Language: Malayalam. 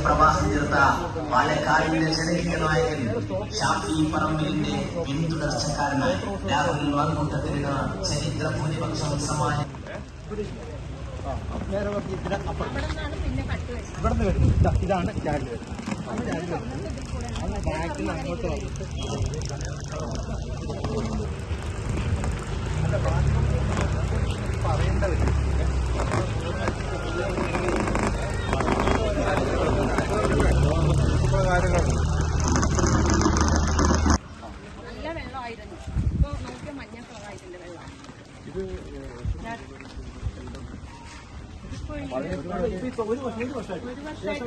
പ്രവാസം പാലക്കാടിന്റെ ജനകീയ നായകൻ ഷാഫി പറമ്പിലിന്റെ പിന്തുടർച്ചക്കാരനായി രാഹുൽ വാങ്കൂട്ടത്തിന് ചരിത്ര ഭൂരിപക്ഷം സമ്മാനം. ഇവിടുന്ന് വരുന്നത് ഇതാ, ഇതാണ് ചാനൽ ബാക്കിൽ അങ്ങോട്ട് നല്ല വെള്ളമായിരുന്നു. ഇപ്പൊ നോക്കിയ മഞ്ഞ കളറായിട്ടുണ്ട് വെള്ളം. ഇപ്പൊ ഒരു വർഷം